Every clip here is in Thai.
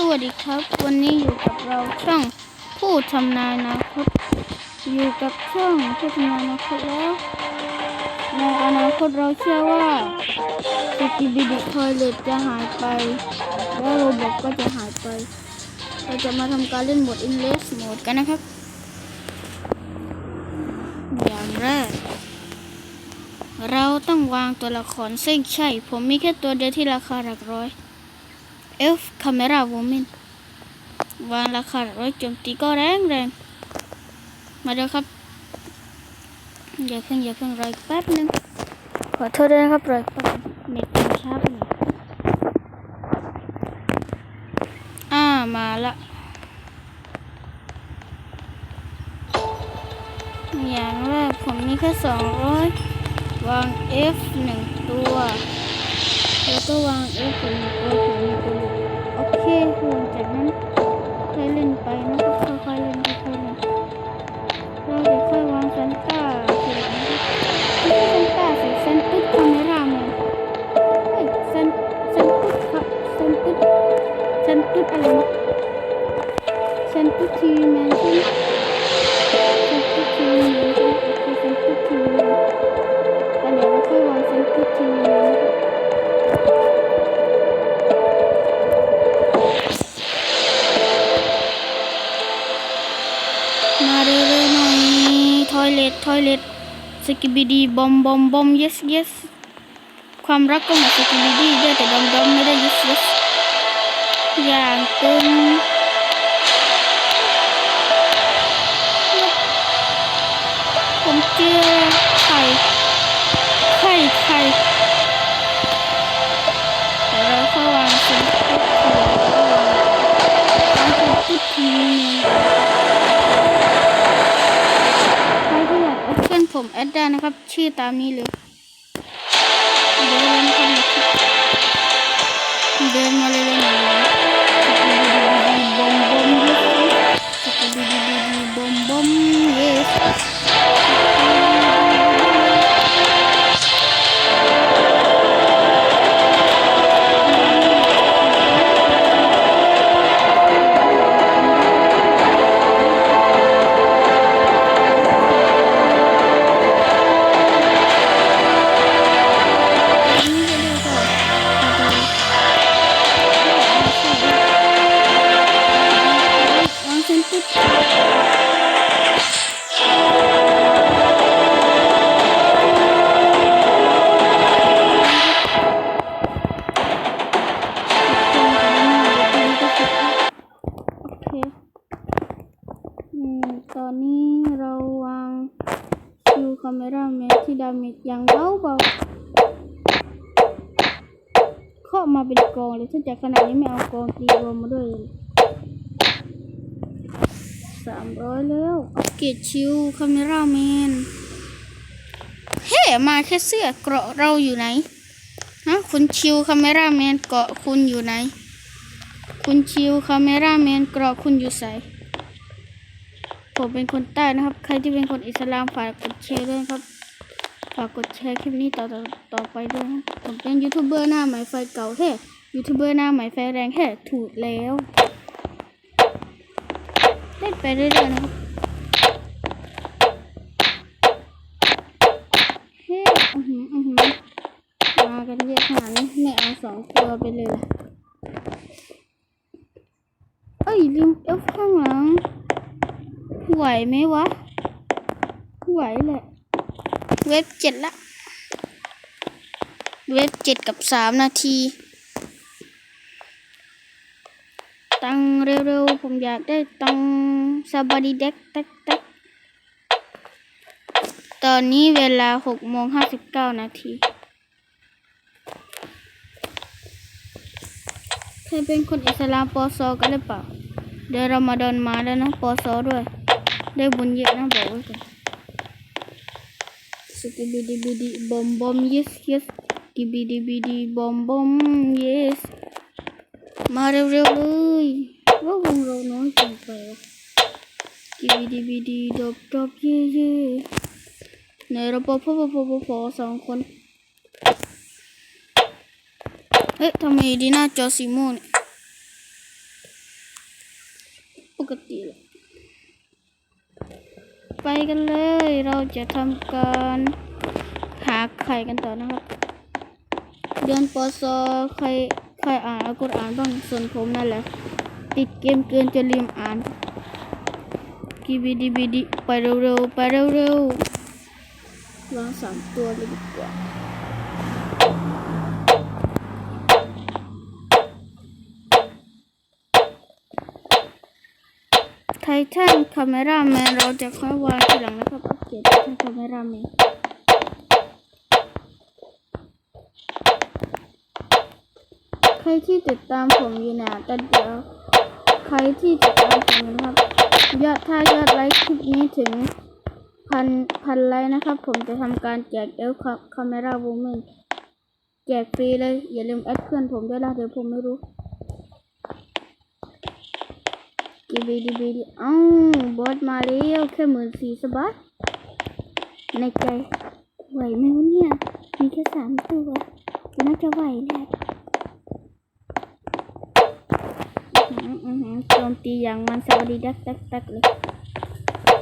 สวัสดีครับ วันนี้อยู่กับเราช่องผู้ทำนายนาคตอยู่กับช่องผู้ทำนายนาคตแล้วในอนาคตเราเชื่อว่าสกิบิดิทอยเลตจะหายไป และโรบอทก็จะหายไป เราจะมาทำการเล่นโหมด Endless Mode กันนะครับ อย่างแรก เราต้องวางตัวละครซึ่งใช่ ผมมีแค่ตัวเดียวที่ราคาหลักร้อย เอฟคาเมราว m มนวางราคาร้อยโจมตีก็แรงแรงมาเดี๋ยวครับอย่าเพิ่งอย่าเพิ่งรออีกแป๊บนึงขอโทษด้วยนะครับรออีกแป๊บเน็ตมันช้าไปหน่อยอ่ามาละอย่างแรกผมมีแค่สองร้อยวาง F หนึ่งตัว แล้วก็วาง F หนึ่งตัวผมมีตัว อยทอยเลททอยเลทสกิบิดีบอมบอมบอม yes yes ความรักก็เหมือนสกิบิดีได้แต่ดอมดอมไม่ได้ yes yes อย่างตึงผมเจอไข่ไข่ไข่เดี๋ยวเราเข้าวางเซ็นปุ๊บวางเซ็นปุ๊บทีนึงใครที่อยากแอดเพื่อนผมแอดได้นะครับ ชื่อตามนี้เลย จากขนาดนี้ไม่เอากองตีรวมมาด้วยสามร้อยแล้วอัปเกรดชิวคาเมราแมนเฮ้มาแค่เสื้อเกราะเราอยู่ไหนฮะคุณชิวคาเมราแมนเกาะคุณอยู่ไหน คุณชิวคาเมราแมนเกราะคุณอยู่ใสผมเป็นคนใต้นะครับ ใครที่เป็นคนอิสลามฝากกดแชร์ด้วยครับ ฝากกดแชร์คลิปนี้ต่อต่อต่อไปด้วยนะผมเป็นยูทูบเบอร์หน้าใหม่ไฟเก่าแท้ ยูทูบเบอร์หน้าใหม่ไฟแรงแท้ถูกแล้วเล่นไปเรื่อยๆนะครับเฮ้อือหืออือหือมากันเยอะขนาดนี้ไม่เอาสองตัวไปเลยล่ะเอ้ยลืมเอฟข้างหลังไหวไหมวะไหวแหละเว็บเจ็ดละ เว็บเจ็ดกับสามนาที ตังเร็วๆ ผมอยากได้ตังซาบายดีเด็กต็กเต็กตอนนี้เวลาหกโมงห้าสิบเก้านาทีใครเป็นคนอิสลามปอซอกันหรือเปล่า เดี๋ยวเรามาดอนมาแล้วนะปอซอด้วย ได้บุญเยอะนะบอกไว้ก่อนสกิบิดิบิดิบอมบอม yes yes กิบิดิบิดิบอมบอม yes มาเร็วๆเลยว่าวงเราน้อยเกินไปวะกีบีดีบีดีดบดบเย่เย่ในเราพอพอพอพอพอพอสองคนเอ๊ะทำไมดีหน้าจอสีม่วงเนี่ยปกติเลยไปกันเลย เราจะทำการหาไข่กันต่อนะครับ เดือนปศใครใครอ่านอัลกุรอานบ้างส่วนผมนั่นแหละ ติดเกมเกินจะลืมอ่านกีบีดีบีดีไปเร็วๆไปเร็วๆวางสามตัวเลยดีกว่าไททันคาเมราแมนเราจะค่อยวางทีหลังนะครับอัปเกรดไททันคาเมราแมนใค รที่ติดตามผมอยู่นะแต่เดี๋ยวใครที่ติดตามผมนะครับยอดถ้ายอดไลค์คลิปนี้ถึงพันพันไลค์นะครับ ผมจะทำการแจกเอลคาเมราวูแมนแจกฟรีเลย อย่าลืมแอดเพื่อนผมด้วยนะเดี๋ยวผมไม่รู้กีบีดีบีดีเอ้าบอสมาแล้วแค่หมื่นสี่สบายในใจไหวไหมวะเนี่ยมีแค่สามตัวน่าจะไหวแหละอื้อหืออื้อหือโจ มตีอย่างมันสวัสดีดักดักดักเลย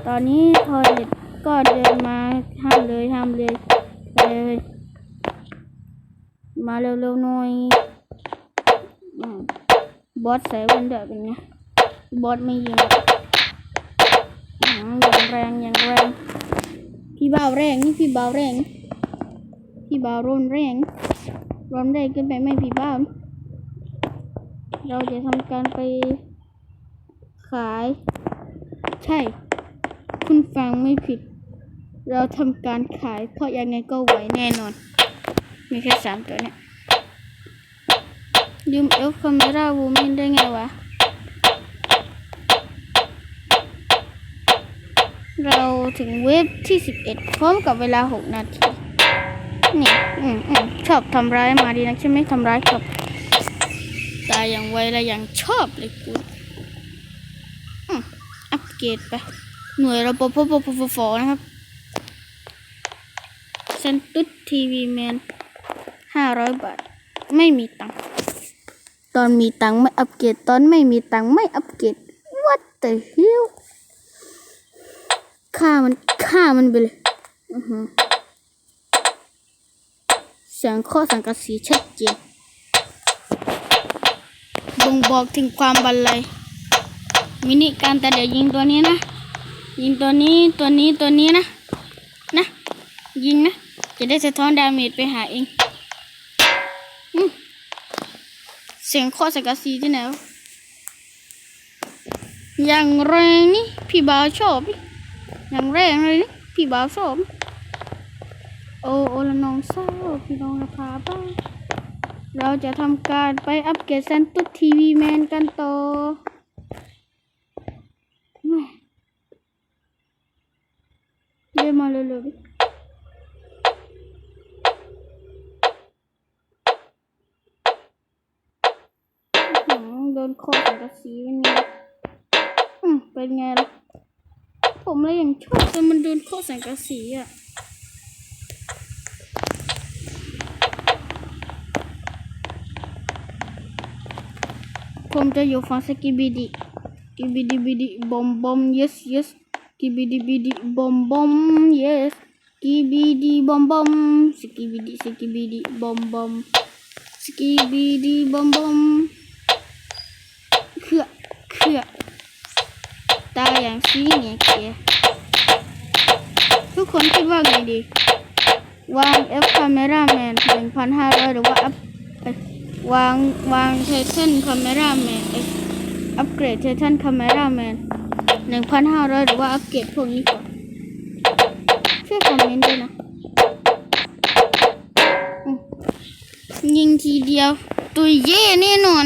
ตอนนี้ทอเล็ตก็เดินมาห้ามเลยห้ามเลยเลยมาเร็วๆหน่อยบอสใส่วันเดอร์เป็นไงบอสไม่ยิงอย่างแรงอย่างแรงพี่บ่าวแรงนี่พี่บ่าวแรงพี่บ่าวรุนแรงรุนแรงเกินไปไหมพี่บ่าวเราจะทำการไปาย ใช่ คุณฟังไม่ผิด เราทำการขาย เพราะยังไงก็ไหวแน่นอน มีแค่สามตัวเนี่ยลืมเอลคาเมราวูแมนได้ไงวะ เราถึงเว็บที่11พร้อมกับเวลา6นาที นี่อืมอืมชอบทำร้ายมาดีนะใช่ไหมทำร้ายครับ ตายอย่างไวและอย่างชอบเลยกูอืมอัป เกรดไปหน่วยระบบปปปฟนะครับเซนตุดทีวีแมน500บาท ไม่มีตังค์ตอนมีตังค์ไม่อัปเกรดตอนไม่มีตังค์ไม่อัปเกรด what the hell ฆ่ามันฆ่ามันไปเลยอือหือเสียงข้อสังกะสีชัดเจนบ่งบอกถึงความบันไลย มินิการแต่เดี๋ยวยิงตัวนี้นะ ยิงตัวนี้ตัวนี้ตัวนี้นะ นะ ยิงนะ จะได้สะท้อนดาเมจไปหาเองเสียงข้อสังกะสีที่ไหนวะอย่างแรงนี่พี่บ่าวชอบอย่างแรงเลยนี่พี่บ่าวชอบโอ้โอละน้องเศร้าพี่น้องราคาบ้างเราจะทำการไปอัปเกรดเซนตุทีวีแมนกันต่อแม่เรียกมาเร็วๆดิโดนคอสังกะสีเป็นไงอืมเป็นไงล่ะ ผมเลยอยังชอบแต่มันโดนข้อสังกะสีอะผมจะอยู่ฝั่งสกิบิดิกิบิดิบิดิบอมบอม yes yes กิบิดิบิดิบอมบอม yes กิบิดิบอมบอมสกิบิดิสกิบิดิบอมบอมสกิบิดิบอมบอมเครือเครือตายอย่างซีเนี่ยเกียทุกคนคิดว่าไงดีวาง F Camera Man 1,500 หรือว่าอัพเอ้ยวางวาง Titan Camera Man เอ้ยอัปเกรด Titan Camera Man 1,500หรือว่าอัปเกรดพวกนี้ก่อนช่วยคอมเมนต์ด้วยนะยิงทีเดียวตัวเย่แน่นอน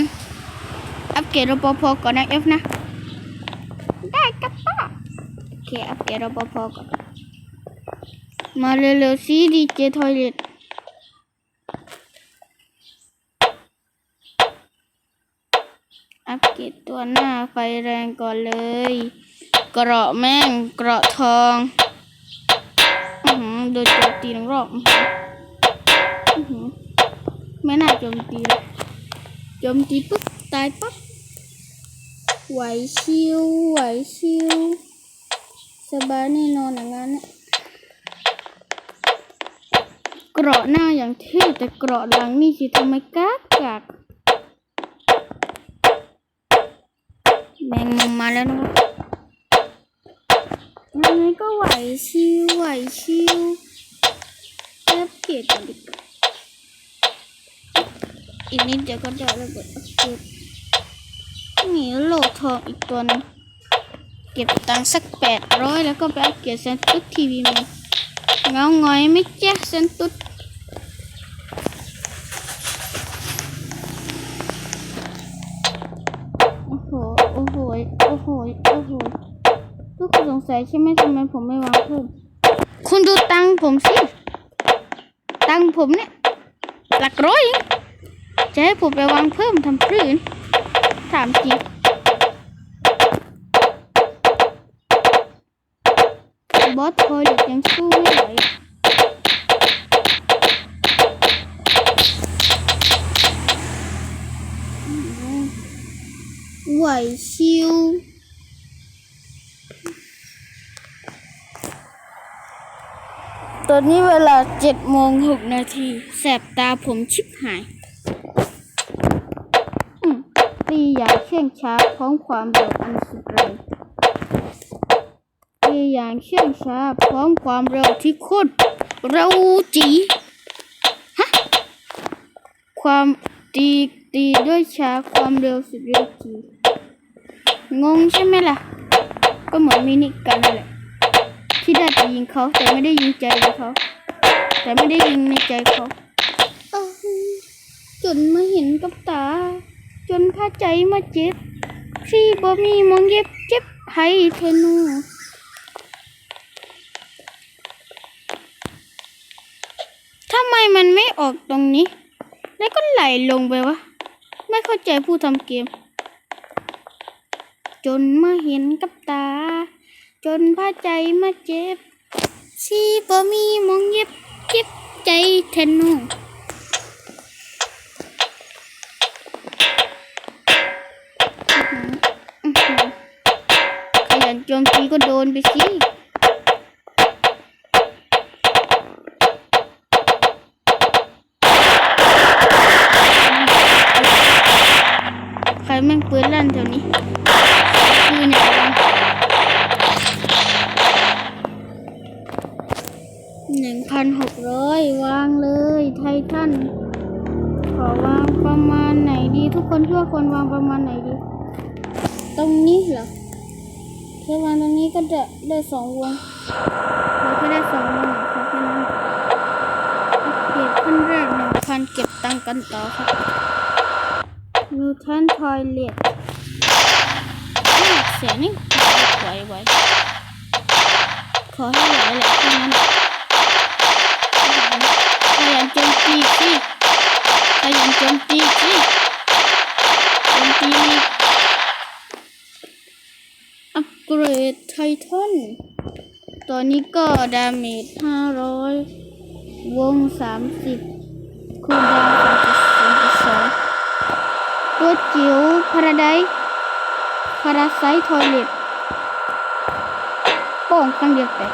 อัปเกรดรปภก่อนนะ F นะ ได้กับป้าโอเค อัปเกรดรปภก่อน มาเร็วๆสิดีเจทอยเล็ตอัปเกรดตัวหน้าไฟแรงก่อนเลย เกราะแม่งเกราะทองอือหือโดนโจมตีหนึ่งรอบอือหือไม่น่าโจมตีเลยโจมตีปุ๊บตายปั๊บไหวชิวไหวชิวสบายแน่นอนอย่างนั้นน่ะเกราะหน้าอย่างเท่แต่เกราะหลังนี่สิทำไมกากกากแมงมุมมาแล้วนะครับ ยังไงก็ไหวชิวไหวชิวแป๊บเกตก่อนดีกว่าอีกนิดเดียวก็จะระเบิดอัปเกรดหนีโลกทองอีกตัวนึงเก็บตังค์สักแปดร้อยแล้วก็ไปอัปเกรดเซนตุสทีวีมาเงาหงอยไม่แจ๊กเซนตุส ทุกคนสงสัยใช่ไหมทำไมผมไม่วางเพิ่มคุณดูตังผมสิ ตังผมเนี่ย หลักร้อยจะให้ผมไปวางเพิ่มทำพื้นถามจริงบอสพอเด็กยังสู้ไม่ไหวอืมไหวชิว ตอนนี้เวลาเจ็ดโมงหกนาที แสบตาผมชิบหายตีอย่างเชื่งช้าพร้อมความเร็วอันสุดแรงตีอย่างเชื่งช้าพร้อมความเร็วที่โคตรเร็วจีฮะความตีตีด้วยช้าความเร็วสุดเร็วจีงงใช่ไหมล่ะ ก็เหมือนมินิกันนั่นแหละ ที่ได้ไปยิงเขาแต่ไม่ได้ยิงใจเขาแต่ไม่ได้ยิงในใจเขาจนมาเห็นกับตา จนพาใจมาเจ็บที่บ่มีมองเย็บเจ็บให้เทนูทำไมมันไม่ออกตรงนี้ แล้วก็ไหลลงไปวะ ไม่เข้าใจผู้ทำเกม จนมาเห็นกับตา จนพาใจมาเจ็บที่บ่มีมองเย็บเจ็บใจเทนูอื้อหือขยันโจมตีก็โดนไปสิใครแม่งปืนลั่นแถวนี้ หนึ่งพันหกร้อยวางเลยไททันขอวางประมาณไหนดี ทุกคนคิดว่าควรวางประมาณไหนดี ตรงนี้เหรอแค่วางตรงนี้ก็จะได้สองวงเราแค่ได้สองวงขอแค่นั้นเกรดขั้นแรกหนึ่งพันเก็บตังค์กันต่อครับมิวแทนทอยเลตเสียนี่ไหวไหวขอให้ไหวแหละแค่นั้นขยันโจมตีสิขยันโจมตีสิโจมตี อัปเกรดไททัน ตอนนี้ก็ดาเมจ500วง30คูลดาวน์3.2ตัวจิ๋วพาราไดพาราไซทอยเล็ตโป้งครั้งเดียวแตก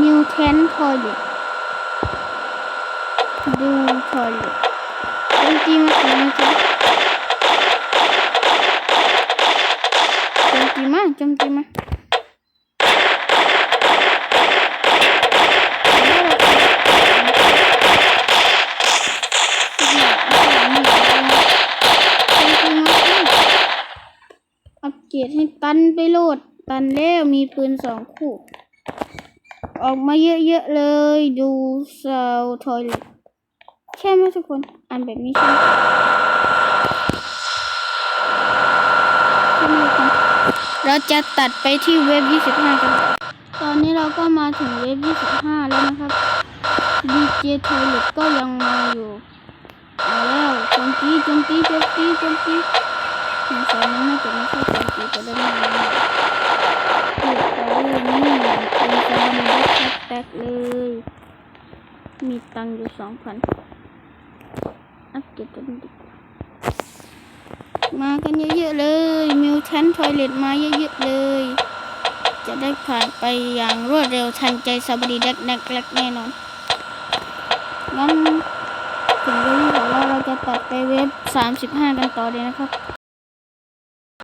มิวแทนทอยเล็ตดูทอยเล็ตโจมตีมาถึงนะครับโจมตีมาโจมตีมาอัปเกรดให้ตันไปโหล ตันแล้วมีปืนสองคู่ ออกมาเยอะๆเลย ดูเซาทอยใช่ไหมทุกคน อ่านแบบนี้ใช่ไหมคนเราจะตัดไปที่เว็บ 25 กัน ตอนนี้เราก็มาถึงเว็บ 25 แล้วนะครับ DJ Toilet ก็ยังมาอยู่เอาแล้วจมตีจมตีจมตีจมตีสงสัยมันน่าจะไม่ใช่จมตีแต่ได้ กเลย มีตังค์อยู่2,000อัปเกรดกันดีกว่ามากันเยอะๆเลย มิวแทนทอยเลตมาเยอะๆเลย จะได้ผ่านไปอย่างรวดเร็วทันใจสบดีแดกแดกแดกแน่นอน งั้นถึงเวลาของเราเราจะตัดไปเว็บ 35 กันต่อเลยนะครับ